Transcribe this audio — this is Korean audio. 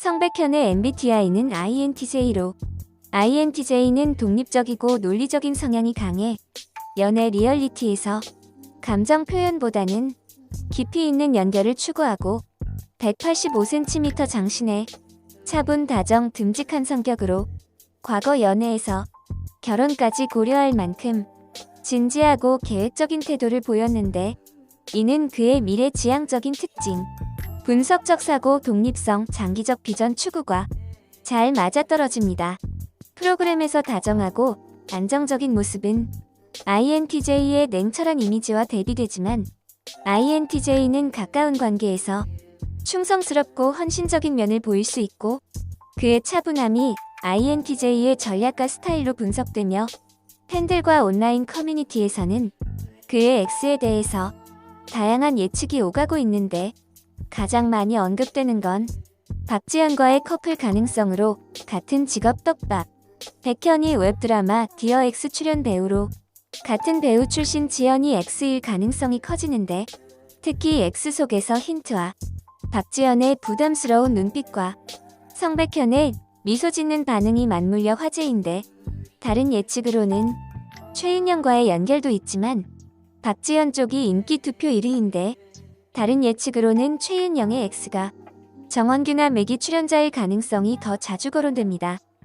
성백현의 MBTI는 INTJ로 INTJ는 독립적이고 논리적인 성향이 강해 연애 리얼리티에서 감정 표현보다는 깊이 있는 연결을 추구하고 185cm 장신의 차분 다정 듬직한 성격으로 과거 연애에서 결혼까지 고려할 만큼 진지하고 계획적인 태도를 보였는데 이는 그의 미래 지향적인 특징, 분석적 사고 독립성, 장기적 비전 추구가 잘 맞아떨어집니다. 프로그램에서 다정하고 안정적인 모습은 INTJ의 냉철한 이미지와 대비되지만 INTJ는 가까운 관계에서 충성스럽고 헌신적인 면을 보일 수 있고 그의 차분함이 INTJ의 전략과 스타일로 분석되며 팬들과 온라인 커뮤니티에서는 그의 X에 대해서 다양한 예측이 오가고 있는데 가장 많이 언급되는 건 박지현과의 커플 가능성으로 같은 직업 떡밥 백현이 웹드라마 디어 X 출연 배우로 같은 배우 출신 지연이 X일 가능성이 커지는데 특히 X 속에서 힌트와 박지연의 부담스러운 눈빛과 성백현의 미소 짓는 반응이 맞물려 화제인데 다른 예측으로는 최인영과의 연결도 있지만 박지연 쪽이 인기 투표 1위인데 다른 예측으로는 최윤영의 X가 정원규나 맥이 출연자일 가능성이 더 자주 거론됩니다.